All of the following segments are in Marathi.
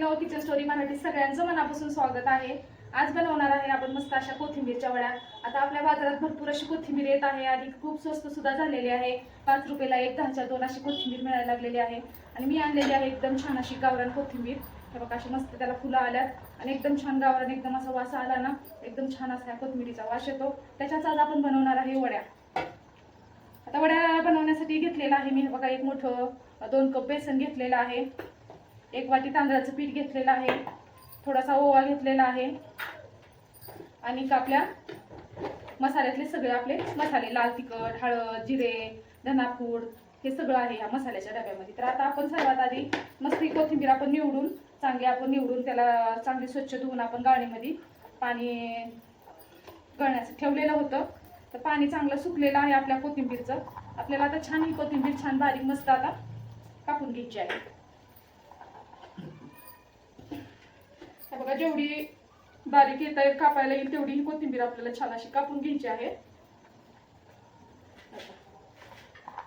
नव किचन स्टोरी मराठी सगळ्यांचं मनापासून स्वागत आहे. आज बनवणार आहे आपण मस्त अशा कोथिंबीरच्या वड्या. आता आपल्या बाजारात भरपूर अशी कोथिंबीर येत आहे आणि खूप स्वस्त सुद्धा झालेली आहे. पाच रुपयाला एक दहाच्या दोन अशी कोथिंबीर मिळायला लागलेली आहे. आणि मी आणलेली आहे एकदम छान अशी गावरान कोथिंबीर. हे बघा अशी मस्त त्याला फुलं आल्यात. आणि एकदम छान गावरान एकदम असा वास आला ना एकदम छान असा कोथिंबीरीचा वास येतो. त्याच्याच आज आपण बनवणार आहे वड्या. आता वड्या बनवण्यासाठी घेतलेला आहे मी. बघा एक मोठं दोन कप बेसन घेतलेलं आहे. एक वाटी तांदळाचं पीठ घेतलेलं आहे. थोडासा ओवा घेतलेला आहे. आणि आपल्या मसाल्यातले सगळे आपले मसाले लाल तिखट हळद जिरे धनापूड हे सगळं आहे या मसाल्याच्या डब्यामध्ये. तर आता आपण सर्वात आधी मस्त कोथिंबीर आपण निवडून चांगली आपण निवडून त्याला चांगली स्वच्छ धुवून आपण गाळणीमध्ये पाणी गळण्याचं ठेवलेलं होतं. तर पाणी चांगलं सुकलेलं आहे आपल्या कोथिंबीरचं. आपल्याला आता छान ही कोथिंबीर छान बारीक मस्त आता कापून घ्यायची आहे. बघा जेवढी बारीक येता येईल कापायला येईल तेवढी ही कोथिंबीर आपल्याला छान अशी कापून घ्यायची आहे.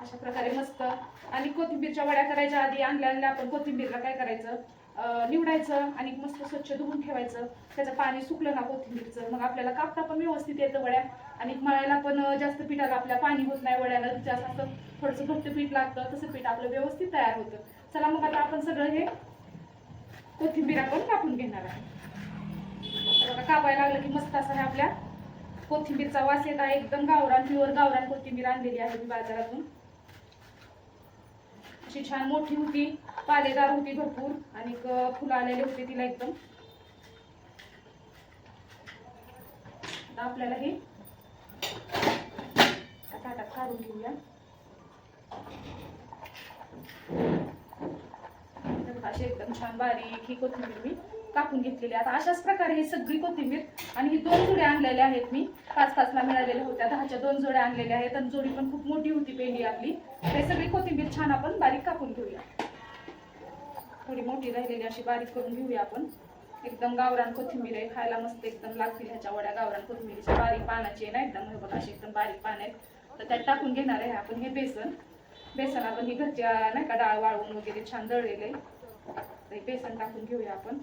अशा प्रकारे मस्त. आणि कोथिंबीरच्या वड्या करायच्या आधी आणल्या आणल्या आपण कोथिंबीरला काय करायचं? निवडायचं आणि मस्त स्वच्छ धुवून ठेवायचं. त्याचं पाणी सुकलं ना कोथिंबीरचं मग आपल्याला कापता पण व्यवस्थित येतं वड्या. आणि मळायला पण जास्त पिठाला आपल्या पाणी होत नाही वड्याला जास्त असं थोडंसं घट्ट पीठ लागतं तसं पीठ आपलं व्यवस्थित तयार होतं. चला मग आता आपण सगळं हे कोथिंबीर आपण कापून घेणार आहे. बघा आता कापायला लागलं की मस्त असं हे आपल्या कोथिंबीरचा वास येत आहे. एकदम गावरान प्युअर गावरान कोथिंबीर आणलेली आहे मी बाजारातून. अशी छान मोठी होती पालेदार होती भरपूर आणि फुलं आलेले होते तिला एकदम. आता आपल्याला हे ताटात काढून घेऊया. अशी एकदम छान बारीक ही कोथिंबीर मी कापून घेतलेली आहे. आता अशाच प्रकारे ही सगळी कोथिंबीर आणि ही दोन जोड्या आणलेल्या आहेत मी. पाच पाचला मिळालेल्या होत्या. दहाच्या दोन जोड्या आणलेल्या आहेत आणि जोडी पण खूप मोठी होती पेंडी आपली. ते सगळी कोथिंबीर छान आपण बारीक कापून घेऊया. थोडी मोठी राहिलेली अशी बारीक करून घेऊया आपण. एकदम गावरान कोथिंबीर आहे. खायला मस्त एकदम लागतील ह्याच्या वड्या. गावरान कोथिंबीरीच्या बारीक पानाची आहे ना एकदम. हे बघा अशी एकदम बारीक पान आहेत. तर त्यात टाकून घेणार आहे आपण हे बेसन. बेसन आपण ही घरच्या नाही का डाळ वाळवून वगैरे छान दळलेलं आहे. बेसन टाकून घेऊया आपण.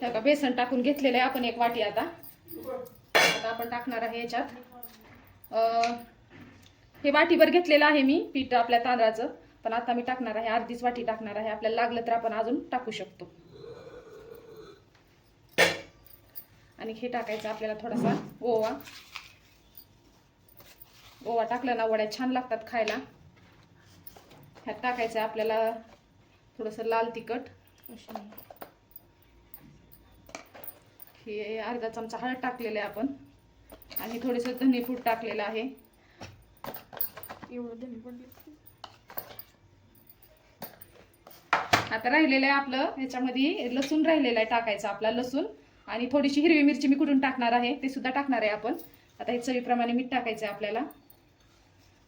हे का बेसन टाकून घेतलेलं आहे आपण एक वाटी आता. आता आपण टाकणार आहे याच्यात. हे वाटीभर घेतलेलं आहे मी पीठ आपल्या तांदळाचं. पण आता मी टाकणार आहे अर्धीच वाटी टाकणार आहे. आपल्याला लागलं तर आपण अजून टाकू शकतो. आणि हे टाकायचं आपल्याला थोडासा ओवा. ओवा टाकलं ना वड्या छान लागतात खायला. ह्यात टाकायचं आहे आपल्याला थोडंसं लाल तिखट. हे अर्धा चमचा हळद टाकलेलं आहे आपण. आणि थोडंसं धनेपूड टाकलेलं आहे. एवढं आता राहिलेलं आहे आपलं ह्याच्यामध्ये लसूण राहिलेलं आहे टाकायचं आपला लसूण. आणि थोडीशी हिरवी मिरची मी कुठून टाकणार आहे ते सुद्धा टाकणार आहे आपण. आता हे चवीप्रमाणे मीठ टाकायचं आहे आपल्याला.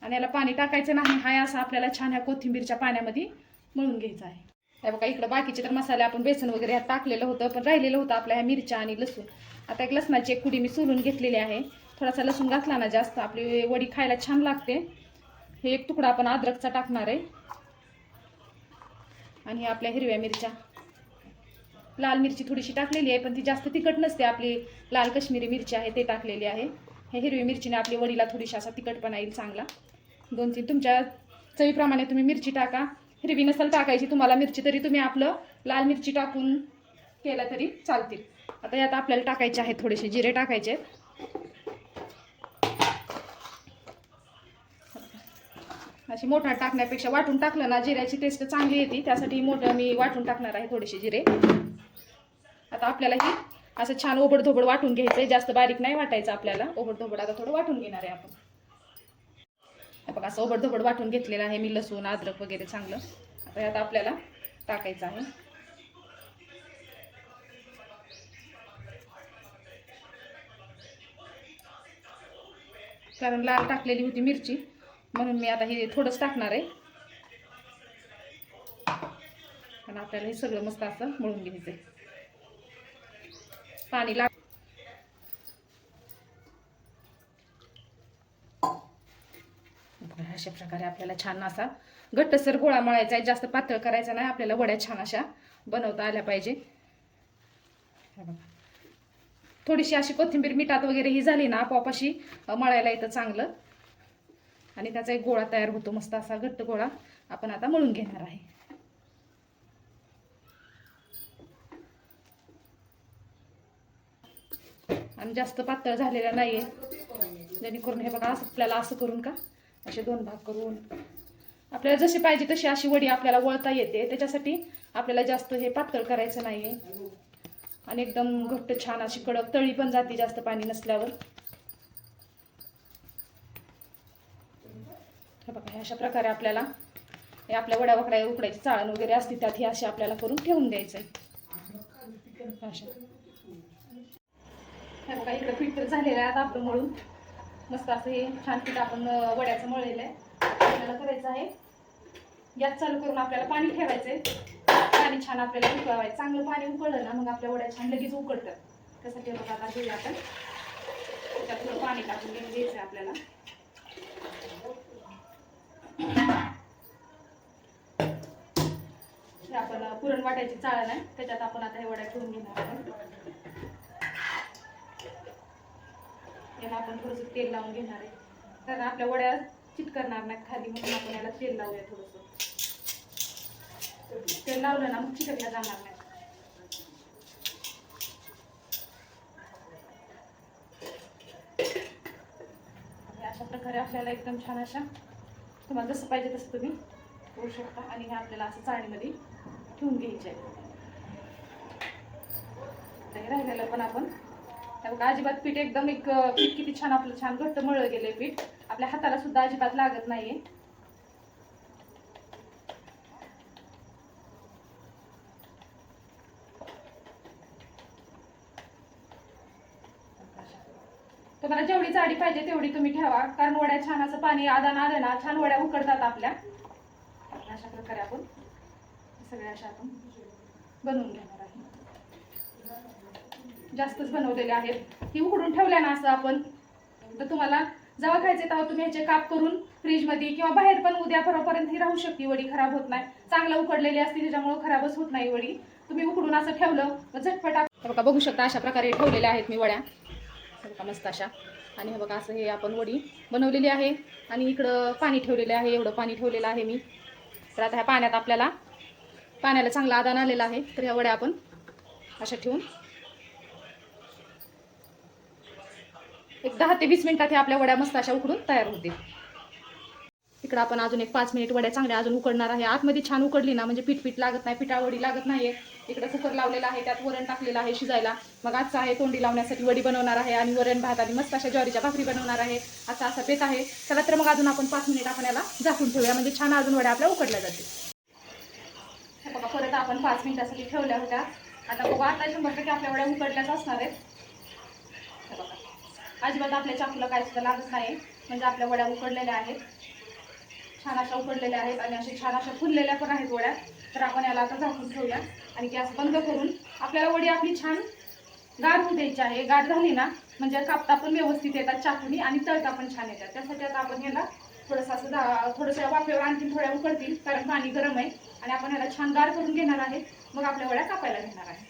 आणि याला पाणी टाकायचं नाही हाय असं आपल्याला छान ह्या कोथिंबीरच्या पाण्यामध्ये मळून घ्यायचं आहे. हे बघा इकडं बाकीचे तर मसाले आपण बेसन वगैरे ह्यात टाकलेलं होतं पण राहिलेलं होतं आपल्या ह्या मिरच्या आणि लसूण. आता एक लसणाची एक कुडी मी सोलून घेतलेली आहे. थोडासा लसूण घातला ना जास्त आपली वडी खायला छान लागते. हे एक तुकडा आपण अद्रकचा टाकणार आहे. आणि आपल्या हिरव्या मिरच्या. लाल मिरची थोडीशी टाकलेली आहे पण ती जास्त तिखट नसते आपली लाल काश्मीरी मिरची आहे ते टाकलेली आहे. हे हिरवी मिरचीने आपली वडीला थोडीशी असा तिखटपणा येईल चांगला. दोन तीन तुमच्या चवीप्रमाणे तुम्ही मिरची टाका. हिरवी नसेल टाकायची तुम्हाला मिरची तरी तुम्ही आपलं लाल मिरची टाकून केला तरी चालतील. आता यात आपल्याला टाकायचे आहेत थोडेसे जिरे टाकायचे आहेत. अशी मोठा टाकण्यापेक्षा वाटून टाकलं ना जिऱ्याची टेस्ट चांगली येते. त्यासाठी मोठं मी वाटून टाकणार आहे थोडेसे जिरे. आता आपल्याला ही असं छान ओबडधोबड वाटून घ्यायचं आहे जास्त बारीक नाही वाटायचं आपल्याला. ओबडधोबड आता थोडं वाटून घेणार आहे आपण. बघा असं ओबडधोबड वाटून घेतलेलं आहे मी लसूण अद्रक वगैरे चांगलं. आता यात आपल्याला टाकायचं आहे. कारण लाल टाकलेली होती मिरची म्हणून मी आता हे थोडंच टाकणार आहे. आणि आपल्याला हे सगळं मस्त असं मळून घ्यायचं आहे पाणी लाग अशा प्रकारे आपल्याला छान असा घट्टसर गोळा मळायचा आहे. जास्त पातळ करायचा नाही. आपल्याला वड्या छान अशा बनवता आल्या पाहिजे. थोडीशी अशी कोथिंबीर मिठात वगैरे ही झाली ना आपोआप अशी मळायला येतं चांगलं. आणि त्याचा एक गोळा तयार होतो. मस्त असा घट्ट गोळा आपण आता मळून घेणार आहे. आणि जास्त पातळ झालेला नाही आहे जेणेकरून हे बघा असं आपल्याला असं करून का? असे दोन भाग करून. आपल्याला जशी पाहिजे तशी अशी वडी आपल्याला वळता येते. त्याच्यासाठी आपल्याला जास्त हे पातळ करायचं नाहीये. आणि एकदम घट्ट छान अशी कडक तळी पण जाते जास्त पाणी नसल्यावर. हे बघा अशा प्रकारे आपल्याला हे आपल्या वड्या वकड्या उकडायची चाळण वगैरे असते त्यात हे अशी आपल्याला करून ठेवून द्यायचं आहे अशा. हे बघा इकडं पीठ तर झालेलं आहे आता आपलं मळून. मस्त असं हे छान पीठ आपण वड्याचं मळलेलं आहे. आपल्याला करायचं आहे. गॅस चालू करून आपल्याला पाणी ठेवायचं आहे पाणी छान आपल्याला उकळवायचं. चांगलं पाणी उकळलं ना मग आपल्या वड्या छान लगेच उकळतात त्यासाठी बघा आता घेऊया आपण. त्यात थोडं पाणी टाकून घेऊन घ्यायचं आहे आपल्याला. हे आपण पुरण वाटायची चाळण आहे त्याच्यात आपण आता हे वड्या ठेवून घेणार आहोत. याला आपण थोडंसं तेल लावून घेणार आहे. कारण आपल्या वड्या चिटकरणार नाहीत खाली म्हणून आपण याला तेल लावूया थोडंसं. तेल लावलं ना मग चिकटल्या जाणार नाही अशा प्रकारे आपल्याला एकदम छान अशा तुम्हाला जसं पाहिजे तसं तुम्ही करू शकता. आणि हे आपल्याला असं चाळणीमध्ये ठेवून घ्यायचे आहे. राहिलेलं पण आपण अजिबात पीठ एकदम एक पीठ किती छान आपलं छान घट्ट मळलं गेलंय पीठ. आपल्या हाताला सुद्धा अजिबात लागत नाहीये. तुम्हाला जेवढी जाडी पाहिजे तेवढी तुम्ही ठेवा कारण वड्या छान असं पाणी आदान आलं ना छान वड्या उकडतात आपल्या. अशा प्रकारे आपण सगळ्या अशा आपण बनवून घेणार आहे. जास्तच बनवलेले आहेत. ही उकडून ठेवल्या ना असं आपण. तर तुम्हाला जेव्हा खायचे तेव्हा तुम्ही ह्याचे काप करून फ्रीजमध्ये किंवा बाहेर पण उद्या परवापर्यंत ही राहू शकते वडी खराब होत नाही. चांगला उकडलेली असते त्याच्यामुळे खराबच होत नाही वडी. तुम्ही उकडून असं ठेवलं तर झटपट बघा बघू शकता अशा प्रकारे ठेवलेल्या आहेत मी वड्या. बघा मस्त अशा. आणि हे बघा असं हे आपण वडी बनवलेली आहे. आणि इकडं पाणी ठेवलेलं आहे एवढं पाणी ठेवलेलं आहे मी. तर आता ह्या पाण्यात आपल्याला पाण्याला चांगला आदान आलेला आहे. तर ह्या वड्या आपण अशा ठेवून एक दहा ते वीस मिनिटात हे आपल्या वड्या मस्त अशा उकडून तयार होतील. इकडं आपण अजून एक पाच मिनिट वड्या चांगल्या अजून उकडणार आहे. आतमध्ये छान उकडली ना म्हणजे पीठ पीठ लागत नाही पिठावडी लागत नाही इकडं कुकर लावलेला आहे त्यात वरण टाकलेलं आहे शिजायला. मग आजचा आहे तोंडी लावण्यासाठी वडी बनवणार आहे आणि वरण भात आणि मस्त अशा ज्वारीच्या भाकरी बनवणार आहे. असा असा बेत आहे. चला तर मग अजून आपण पाच मिनिट आपण याला झाकून ठेवूया. म्हणजे छान अजून वड्या आपल्या उकडल्या जातील. बघा परत आपण पाच मिनिटासाठी ठेवल्या होत्या. आता बघा आता शंभर टक्के आपल्या वड्या उकडल्याच असणार आहेत. बघा. अजिबात आपल्या चाकूला काय सुद्धा लागत नाही. म्हणजे आपल्या वड्या उकडलेल्या आहेत. छान अशा उकडलेल्या आहेत आणि अशा छान अशा फुललेल्या पण आहेत वड्या. तर आपण याला आता झाकून ठेवूया आणि गॅस बंद करून आपल्याला वडी आपली छान गार होऊ द्यायची आहे. गार झाली ना म्हणजे कापता पण व्यवस्थित येतात चाकूनी आणि तळता पण छान येतात. त्यासाठी आता आपण ह्याला थोडंसं असं दा थोडंसं वाफेवर आणखी थोड्या उकडतील कारण पाणी गरम आहे आणि आपण ह्याला छान गार करून घेणार आहे. मग आपल्या वड्या कापायला घेणार आहे.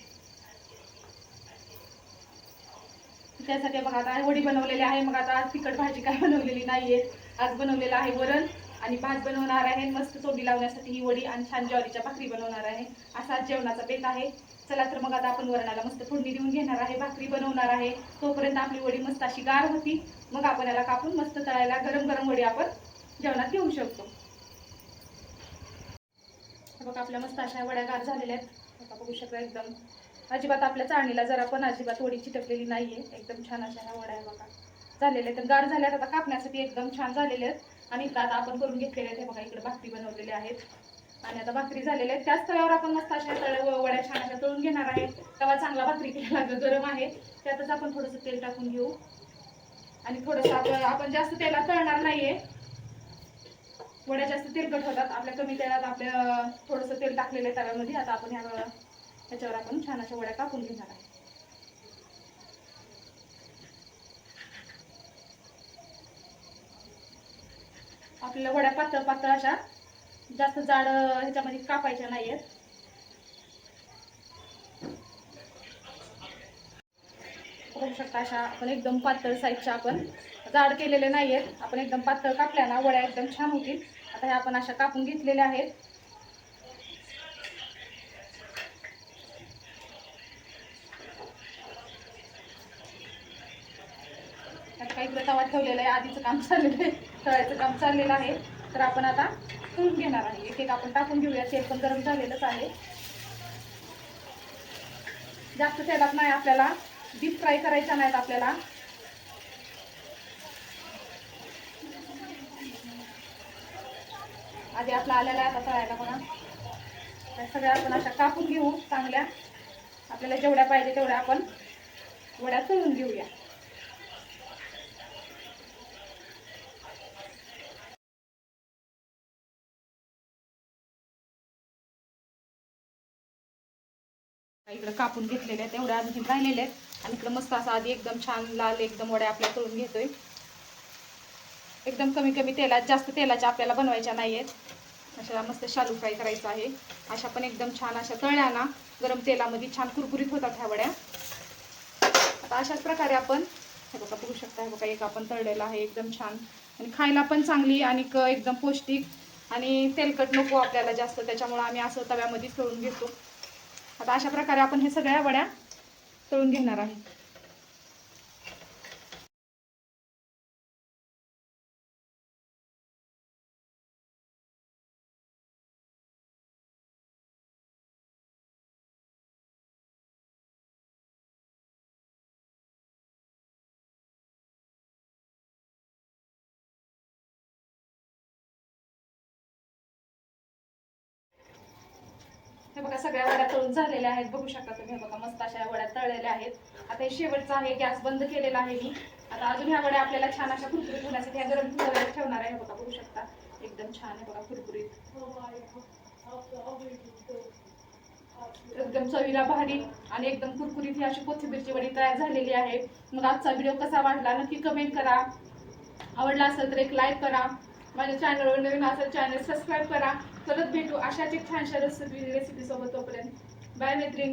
त्यासाठी बघा आता वडी बनवलेली आहे. मग आता आज तिखट भाजी काय बनवलेली नाहीये. आज बनवलेलं आहे वरण आणि भात बनवणार आहे. मस्त तोंडी लावण्यासाठी ही वडी आणि छान ज्वारीच्या भाकरी बनवणार आहे. असा आज जेवणाचा बेत आहे. चला तर मग आता आपण वरणाला मस्त फोडणी देऊन घेणार आहे. भाकरी बनवणार आहे. तोपर्यंत आपली वडी मस्त अशी गार होती. मग आपण याला कापून मस्त तळायला गरम गरम वडी आपण जेवणात घेऊ शकतो. बघा आपल्या मस्त अशा वड्या गार झालेल्या आहेत. बघू शकता एकदम. अजिबात आपल्या चाळणीला जरा पण अजिबात वडी चिटकलेली नाही आहे एकदम छान अशा ह्या वड्या आहे बघा. झालेल्या आहेत. तर गार झाल्यात. आता कापण्यासाठी एकदम छान झालेले आहेत. आणि इथं आता आपण करून घेतलेले आहेत. हे बघा इकडे भाकरी बनवलेले आहेत. आणि आता भाकरी झालेल्या आहेत. त्याच तळ्यावर आपण मस्त अशा तळ वड्या छान अशा तळून घेणार आहे. तेव्हा चांगला भाकरी केलेला गरम आहे. त्यातच आपण थोडंसं तेल टाकून घेऊ. आणि थोडंसं आपण आपण जास्त तेलात तळणार नाहीये. वड्या जास्त तेलकट होतात. आपल्या कमी तेलात आपल्या थोडंसं तेल टाकलेलं आहे तव्यामध्ये. आता आपण ह्या त्याच्यावर आपण छान अशा वड्या कापून घेणार आहे आपल्याला वड्या पातळ पातळ अशा जास्त जाड ह्याच्यामध्ये कापायच्या नाही आहेत बघू शकता अशा आपण एकदम पातळ साईजच्या आपण जाड केलेले नाही आहेत आपण एकदम पातळ कापल्या ना वड्या एकदम छान होतील. आता ह्या आपण अशा कापून घेतलेल्या आहेत. आता काही तवा ठेवलेलं आहे. आधीचं काम चाललेलं आहे. तळायचं काम चाललेलं आहे. तर आपण आता तळून घेणार आहे. एक एक आपण टाकून घेऊया. तेल पण गरम झालेलंच आहे. जास्त तेलात नाही आपल्याला. डीप फ्राय करायचा नाहीत आपल्याला. आधी आपला आलेला आहे आता तळायला बघा त्या सगळ्या आपण अशा कापून घेऊ चांगल्या. आपल्याला जेवढ्या पाहिजे तेवढ्या आपण वड्या तळून घेऊया. इकडे कापून घेतलेल्या आहेत एवढ्या आणखी राहिलेल्या आहेत. आणि इकडे मस्त असा आधी एकदम छान लाल एकदम वड्या आपल्या तळून घेतोय. एकदम कमी कमी तेलात जास्त तेलाच्या आपल्याला बनवायच्या नाही आहेत अशा मस्त शालू फ्राय करायचं आहे. अशा पण एकदम छान अशा तळल्या ना गरम तेलामध्ये छान कुरकुरीत होतात ह्या वड्या. आता अशाच प्रकारे आपण हे बघा बघू शकता हे बघा एक आपण तळलेला आहे एकदम छान. आणि खायला पण चांगली आणि एकदम पौष्टिक. आणि तेलकट नको आपल्याला जास्त त्याच्यामुळं आम्ही असं तव्यामध्ये करून घेतो. आता अशा प्रकारे आपण हे सगळ्या वड्या तळून घेणार आहे हे बघा सगळ्या वड्या तळून झालेल्या आहेत. बघू शकता तुम्ही हे बघा मस्त अशा वड्या तळलेल्या आहेत. आता हे शेवटचं आहे गॅस बंद केलेला आहे मी. आता अजून ह्या वड्या आपल्याला छान अशा कुरकुरीत होण्यासाठी ह्या गरम वगैरे ठेवणार आहे. बघा बघू शकता. एकदम छान आहे बघा कुरकुरीत. एकदम चवीला भारी आणि एकदम कुरकुरीत ही अशी कोथिंबीरची वडी तयार झालेली आहे. मग आजचा व्हिडिओ कसा वाटला नक्की कमेंट करा. आवडला असेल तर एक लाईक करा. माझ्या चॅनलवर नवीन असेल चॅनल सबस्क्राईब करा. परत भेटू. अशाच एक छानशा रेसिपी रेसिपी सोबत तोपर्यंत. बाय मैत्रिणी